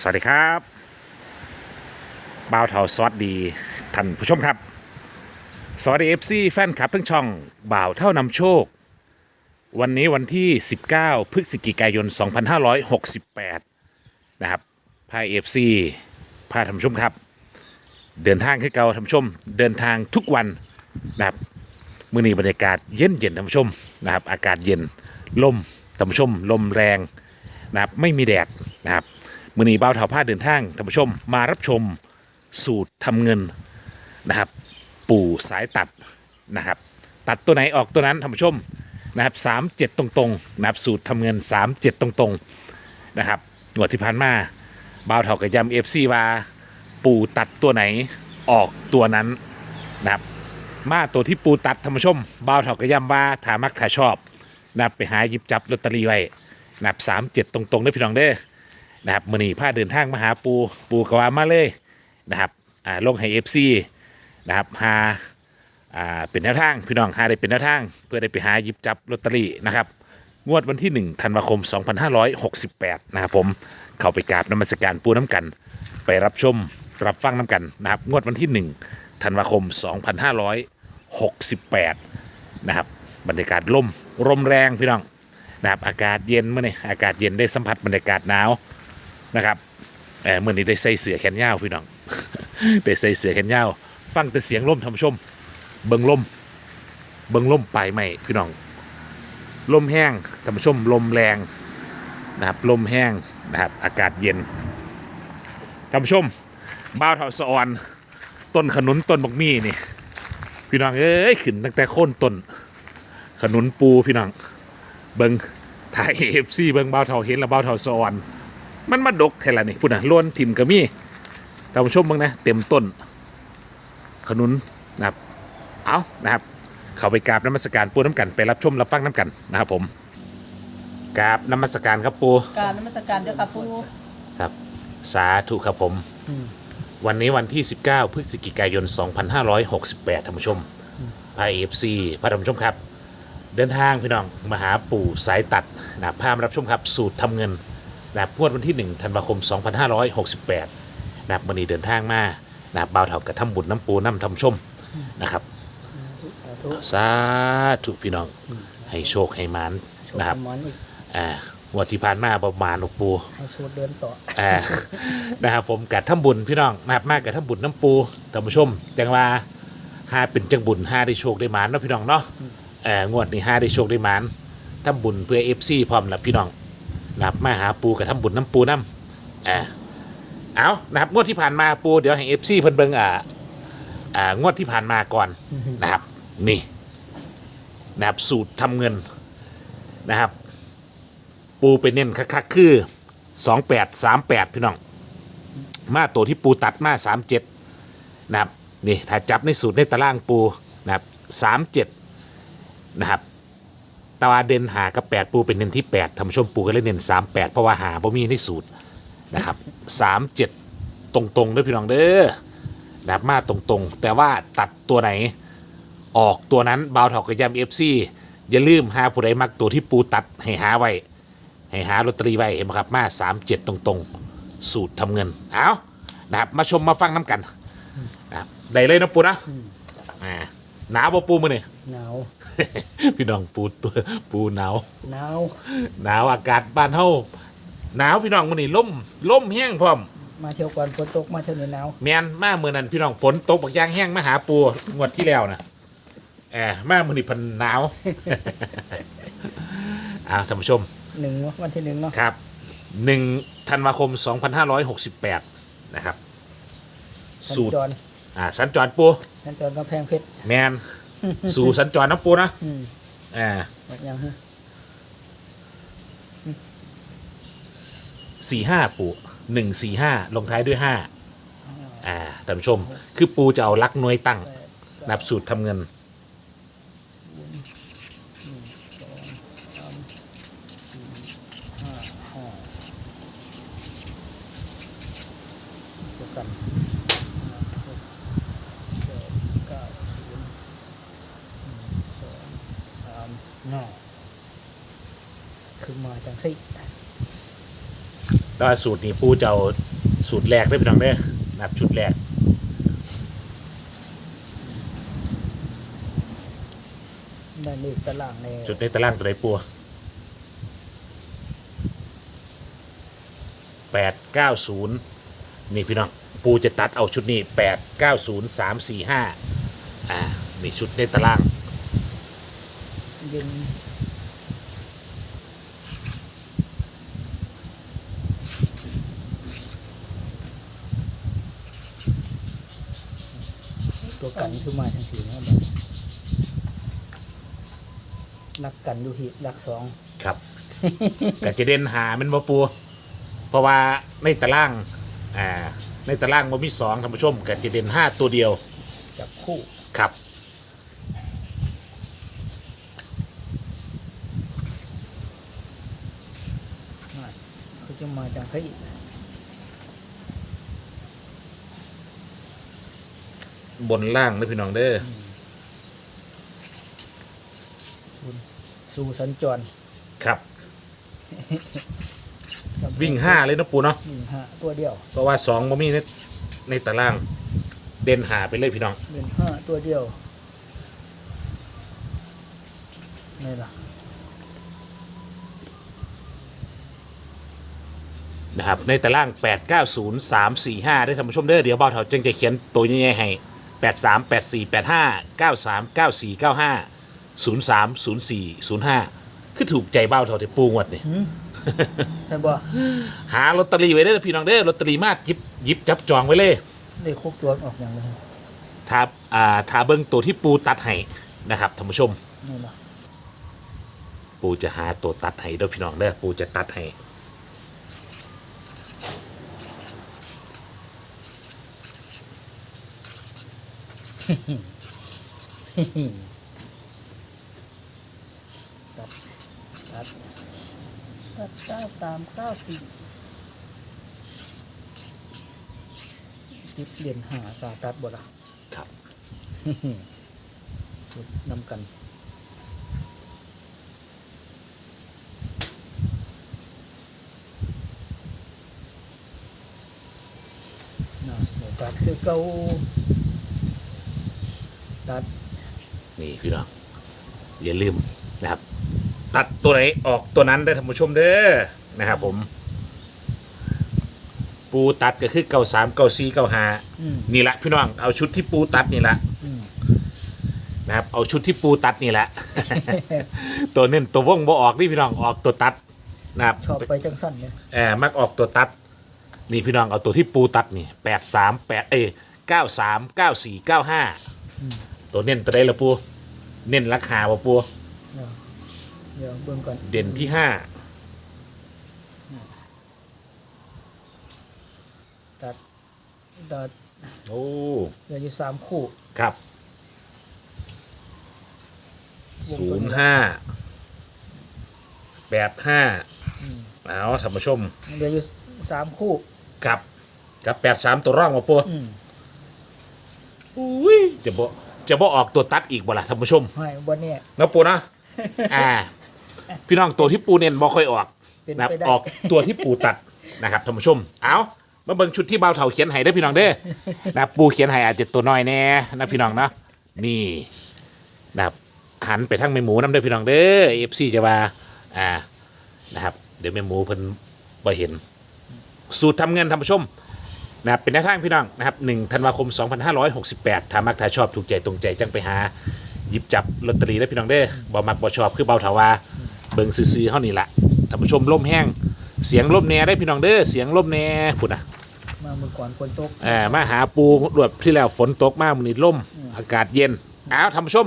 สวัสดีครับบ่าวเทาสวัสดีท่านผู้ชมครับ สวัสดีเอฟซีแฟนคลับทั้งช่องบ่าวเท่านำโชค วันนี้วันที่ 19 พฤศจิกายน 2568 นะครับพาเอฟซีพาท่านผู้ชมครับ เดินทางคือเก่าท่านผู้ชม เดินทางทุกวันนะครับมื่อนี้บรรยากาศเย็นเย็นท่านผู้ชมนะครับ อากาศเย็นลมท่านผู้ชมลมแรงนะครับไม่มีแดดนะครับ มือนี้บ่าวเท่าพาเดินทางท่านผู้ชมมารับชมสูตรทำเงินนะครับ ปู่สายตัดนะครับ ตัดตัวไหนออกตัวนั้นท่านผู้ชมนะครับสามเจ็ดตรงๆนะครับสูตรทำเงินสามเจ็ดตรงๆนะครับงวดที่ผ่านมาบ่าวเท่ากับยำเอฟซีว่าปูตัดตัวไหนออกตัวนั้นนะครับมาตัวที่ปูตัดธรรมชมบ่าวเถากระยำว่าถามักถาชอบนะครับไปหาหยิบจับลอตเตอรี่ไว้นะครับสามเจ็ดตรงๆได้พี่น้องเด้อ นะครับมือนีผ้าเดินทางมาหาปูปูกว่ามาเลยนะครับอ่าลงให้เอฟซีนะครับหาอ่าเป็นแนวทางพี่น้องหาได้เป็นแนวทาง เพื่อได้ไปหาหยิบจับลอตเตอรี่นะครับงวดวันที่ 1 ธันวาคม 2568 นะครับผมเข้าไปกราบน้ำมัสการปูน้ำกัน ไปรับชมรับฟังน้ำกันนะครับงวดวันที่ 1 ธันวาคม 2568 นะครับบรรยากาศลมลมแรงพี่น้องนะครับอากาศเย็นเมื่อนี่อากาศเย็นได้สัมผัสบรรยากาศหนาว นะครับเออเมื่อนี้ได้ใส่เสื้อแขนยาวพี่น้องได้ใส่เสื้อแขนยาวฟังแต่เสียงลมท่านผู้ชม เบิงลม เบิงลมไปไหมพี่น้อง ลมแห้งท่านผู้ชมลมแรงนะครับลมแห้งนะครับ อากาศเย็นท่านผู้ชมบ้าวเถาสะออนต้นขนุนต้นบักมี่นี่ พี่น้องเอ้ยขึ้นตั้งแต่โค่นต้นขนุนปูพี่น้องเบิงถ่ายเอฟซีเบิงบ้าวเถาเห็นแล้วบ้าวเถาสะออน มันมาดกแค่ละนี่พูดนะล้วนทิมกระมี่ท่านผู้ชมเบิงนะ เต็มต้น ขนุนนะครับ เอานะครับ เข้าไปกราบน้ำมัสการปูน้ำกันไปรับชมรับฟังน้ำกันนะครับผมกราบน้ำมัสการครับปูกรารนมัสการเจ้าค่ะปูครับ สาธุครับผม วันนี้วันที่ 19 พฤศจิกายน 2568ท่านผู้ชมไอเอฟซีพระท่านผู้ชมครับ เดินทางพี่น้องมาหาปู่สายตัดนะครับพามารับชมครับ สูตรทำเงิน นะครับพวดวันที่ 1 ธันวาคม 2568นะครับวันนี้เดินทางมานะครับบ่าวเท่ากับทำบุญน้ำปูน้ำทำชมนะครับสาธุสาธุพี่น้อง ให้โชคให้หมานนะครับหมอนอีกอ่างวดที่ผ่านมาประมาณหลวงปูให้สูตรเดินต่ออ่านะครับผมกัดทำบุญพี่น้องนะครับมากกัดทำบุญน้ำปูท่านผู้ชม จังว่าห้าเป็นจังบุญห้าได้โชคได้หมานเนาะพี่น้องเนาะเอ่องวดนี้ห้าได้โชคได้หมานทำบุญเพื่อเอฟซีพร้อมนะพี่น้อง นะครับมาหาปูกับทำบุญน้ำปูน้ำอ่าเอานะครับงวดที่ผ่านมาปูเดี๋ยวให้เอฟซีเพิ่นเบิงอ่าอ่างวดที่ผ่านมาก่อนนะครับ นี่นะครับสูตรทำเงินนะครับ ปูไปเน้นคักๆคือสองแปดสามแปดพี่น้อง มาตัวที่ปูตัดมาสามเจ็ดนะครับนี่ถ้าจับในสูตรในตารางปูนะครับสามเจ็ดนะครับ ตาวาเด่นหากับแปดปูเป็นเน้นที่แปดทำชมปูก็เลยเน้นสามแปดเพราะว่าหาบ่มีในสูตรนะครับสามเจ็ดตรงๆด้วยพี่น้องเด้อนะครับมาตรงๆ แต่ว่าตัดตัวไหนออกตัวนั้นบาวถอกกระยำเอฟซีอย่าลืมหาผู้ใดมักตัวที่ปูตัดให้หาไว้ ให้หาลอตเตอรี่ไว้เห็นไหมครับมาสามเจ็ดตรงๆ สูตรทำเงินเอานะครับมาชมมาฟังน้ำกันนะครับได้เลยนะปูนะ หนาวบ่ปูมือนี่ หนาวพี่น้องปูตัวปูหนาว หนาวหนาวอากาศบ้านเฮาหนาวพี่น้องมือนี่ล่มล่มแห้งพร้อม มาเที่ยวก่อนฝนตกมาเที่ยวนี้หนาวแมนมาเมื่อนั้นพี่น้องฝนตกบักย่างแห้งมาหาปูงวดที่แล้วนะแอบมามือนี่พันหนาว อ้าวท่านผู้ชมหนึ่งวันที่หนึ่งเนาะครับหนึ่งธันวาคม 2568 นะครับสัญสูตรจร อ่าสัญจรปูสัญจรกำแพงเพชรแมนสู่สัญจรน้ำปูนะอืมอ่าหมดยังฮะสี่ห้าปูหนึ่งสี่ห้าลงท้ายด้วยห้าอ่าท่านผู้ชม คือปูจะเอาลักหน่วยตั้งแปดนับสูตรทำเงินเดียวกันห้าหกเจ็ดเก้าศูนย์หนึ่งสองสามห้าคือมา จังสิตแต่ว่าสูตรนี้ปูจะเอาสูตรแรกได้พี่น้องเด้อนะครับชุดแรกได้เลขตารางในชุดในตารางตัวใดปูแปดเก้าศูนย์นี่พี่น้องปูจะตัดเอาชุดนี้แปดเก้าศูนย์สามสี่ห้าอ่านี่ชุดในตารางเย็น ตัวกันคือมาทั้งสี่นะแบบรักกันอยู่ที่รักสองครับ ก็จะเด่นหามันบ่ปูเพราะว่าในตารางอ่าในตารางมันมีสองท่านผู้ชมก็จะเด่นห้าตัวเดียวจับคู่ครับมาเขาจะมาจากพระอินท บนล่างนะพี่น้องเด้อสู่สัญจรครับ วิ่งห้าเลยนะปูเนาะวิ่งห้าตัวเดียวเพราะว่าสองมันมีในในตาราง เด่นหาไปเลยพี่น้อง เป็นห้าตัวเดียวนี่ล่ะนะครับในตาราง 8 9 0 3 4 5ได้ท่านผู้ชมเด้อเดี๋ยวเบาเถาจึงจะเขียนตัวใหญ่ๆให้ 8 3 8 4 8 5 9 3 9 4 9 5 0 3 0 4 0 5 คือถูกใจเบ้าเถาที่ปูงวดนี่ ใช่บ่หาลอตเตอรี่ไว้เด้อพี่น้องเด้อลอตเตอรี่มาหยิบหยิบจับจองไว้เลยได้ครบตัวออกอย่างเลยถ้าอ่าถ้าเบิ่งตัวที่ปูตัดให้นะครับท่านผู้ชม นี่ล่ะปูจะหาตัวตัดให้เด้อพี่น้องเด้อปูจะตัดให้ สัตว์ตัดตัดเก้าสามเก้าสี่ติดเรียนหากาตัดบ่ล่ะครับนำกันน่ะเดี๋ยวตัดคือเก่า ตัดนี่พี่น้องอย่าลืมนะครับ ตัดตัวไหนออกตัวนั้นได้อท่านผู้ชมเด้อนะครับผม ปูตัดก็คือเก้าสามเก้าสี่เก้าห้าอืมนี่แหละพี่น้องเอาชุดที่ปูตัดนี่แหละอืม นะครับ เอาชุดที่ปูตัดนี่แหละ ตัวเน้นตัวว่องบ่ออกนี่พี่น้องออกตัวตัดนะครับ ชอบไปจังสั้นเนี่ยแอบมักออกตัวตัด นี่พี่น้องเอาตัวที่ปูตัดนี่แปดสามแปดเอ้เก้าสามเก้าสี่เก้าห้า ตัวเน้นตัวใดละปูเน้นราคาบ่ปูเดี๋ยวเดี๋ยวเบิ่งก่อนเด่นที่ห้าตัดตัดโอ้เหลืออยู่สามคู่ครับวงศูตัวนย์นี้ห้าแปดห้าเอาท่านผู้ชมเหลืออยู่สามคู่ กับกับแปดสามตัวร่องมาปูอืมอุ้ยจะบ่ จะบ่ออกตัวตัดอีกบ่ล่ะท่านผู้ชมให้บนเนี่ยนะปูนะอ่า พี่น้องตัวที่ปูเน้นบ่ค่อยออกเป็นนะครับไปได้ออกตัวที่ปูตัดนะครับท่านผู้ชม เอามาเบิ่งชุดที่เบาเถาเขียนให้ได้อพี่น้องเด้อนะครับปูเขียนให้อาจจะตัวน้อยแน่นะพี่น้องเนาะนี่นะครับหันไปทางแม่หมูน้ำเด้อพี่น้องเด้อเอฟซีจะว่าอ่านะครับ เดี๋ยวแม่หมูเพิ่นบ่เห็น สูตรทำเงินท่านผู้ชม นะครับเป็นแนวทางพี่น้องนะครับ1ธันวาคม 2568ถ้ามักถ้าชอบถูกใจตรงใจจังไปหาหยิบจับลอตเตอรี่แล้วพี่น้องเด้อบ่มักบ่ชอบคือเบาเถาว่าเบิ่งซื่อๆเฮานี่ล่ะท่านผู้ชมลมแห้งเสียงลมแหน่ได้อพี่น้องเด้อเสียงลมแหน่พุ่นน่ะมาเมื่อก่อนฝนตกเอ่อมาหาปูรวดที่แล้วฝนตกมากมันนี้ล่มอากาศเย็นอ้าวท่านผู้ชม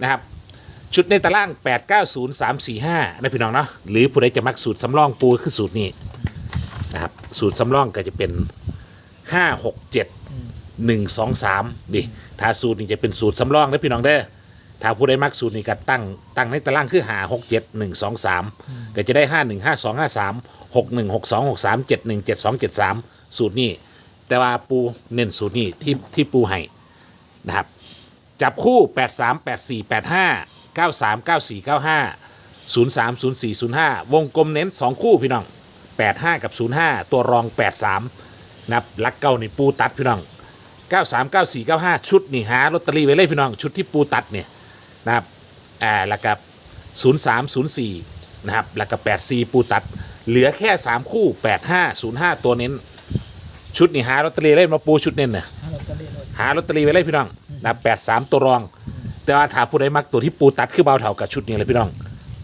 นะครับชุดในตาราง 8 9 0 3 4 5นะพี่น้องเนาะหรือผู้ใดจะมักสูตรสำรองปูคือสูตรนี้นะครับสูตรสำรองก็จะเป็น ห้าหกเจ็ดหนึ่งสองสามดิถ้าสูตรนี่จะเป็นสูตรสำรองนะพี่น้องเด้อถ้าผู้ใดมักสูตรนี่ก็ตั้งตั้งในตารางคือหาหกเจ็ดหนึ่งสองสามก็จะได้ห้าหนึ่งห้าสองห้าสามหกหนึ่งหกสองหกสามเจ็ดหนึ่งเจ็ดสองเจ็ดสามสูตรนี่แต่ว่าปูเน้นสูตรนี่ที่ที่ปูให้นะครับ จับคู่แปดสามแปดสี่แปดห้าเก้าสามเก้าสี่เก้าห้าศูนย์สามศูนย์สี่ศูนย์ห้าวงกลมเน้นสองคู่พี่น้องแปดห้ากับศูนย์ห้าตัวรองแปดสาม รับลักเก้านี่ปูตัดพี่น้อง 93 94 95 ชุดนี่หาลอตเตอรี่ไว้เลยพี่น้อง ชุดที่ปูตัดเนี่ยนะครับอ่าแล้วกับ 03 04 นะครับแล้วก็84 ปูตัด เหลือแค่ 3 คู่ 85 05 ตัวเน้น ชุดนี่หาลอตเตอรี่เล่นมาปูชุดเน้นเนี่ยถ้าเราจะหาลอตเตอรี่ไว้เลยพี่น้องนะแปดสามตัวรอง แต่ว่าถ้าผู้ใดมักตัวที่ปูตัดคือเบาเท่ากับชุดนี้เลยพี่น้อง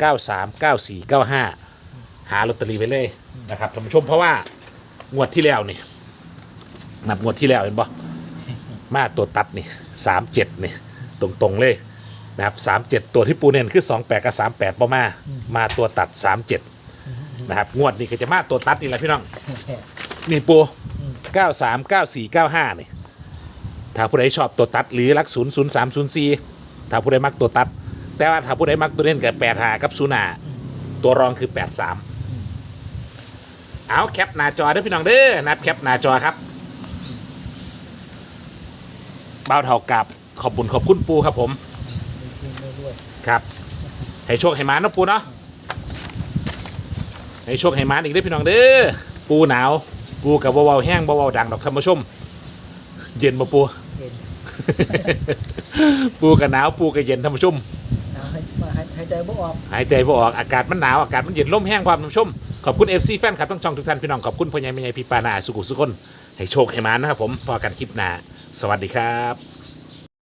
เก้าสามเก้าสี่เก้าห้าหาลอตเตอรี่ไว้เลยนะครับท่านผู้ชมเพราะว่างวดที่แล้วนี่ นับงวดที่แล้วเห็นบ่มาตัวตัดนี่สามเจ็ดนี่ตรงๆเลยนะครับสามเจ็ดตัวที่ปูเน้นคือสองแปดกับสามแปดประมามาตัวตัดสามเจ็ดนะครับงวดนี้ก็จะมาตัวตัดนี่แหละพี่น้อง นี่ปูเก้าสามเก้าสี่เก้าห้านี่ถ้าผู้ใดชอบตัวตัดหรือรักศูนย์ศูนย์สามศูนย์สี่ถ้าผู้ใดมักตัวตัด แต่ว่าถ้าผู้ใดมักตัวเล่นกับแปดหากับศูนย์หาตัวรองคือแปดสามเอาแคปหน้าจอเด้อพี่น้องเด้อนับแคปหน้าจอครับ บาเท่ากับขอบบุญขอบคุณปูครับผมกินไปด้วยครับ ให้โชคให้หมานะปูเนาะให้โชคให้หมาอีกได้อพี่น้องเด้อปูหนาว ปูกับเบาๆแห้งเบาๆดังดอกท่านผู้ชม เย็นมาปู เย็น ปูกับหนาวปูกับเย็นท่านผู้ชมหนาวให้มาให้ให้ใจบ่ออกหายใจบ่ออกอากาศมันหนาวอากาศมันเย็นลมแห้งความท่านผู้ชม ขอบคุณ FC แฟนครับทั้งช่องทุกท่านพี่น้องขอบคุณพ่อใหญ่แม่ใหญ่พี่ปานาสุขุสุคนให้โชคให้หมานะครับผมพอกันคลิปหน้า สวัสดีครับ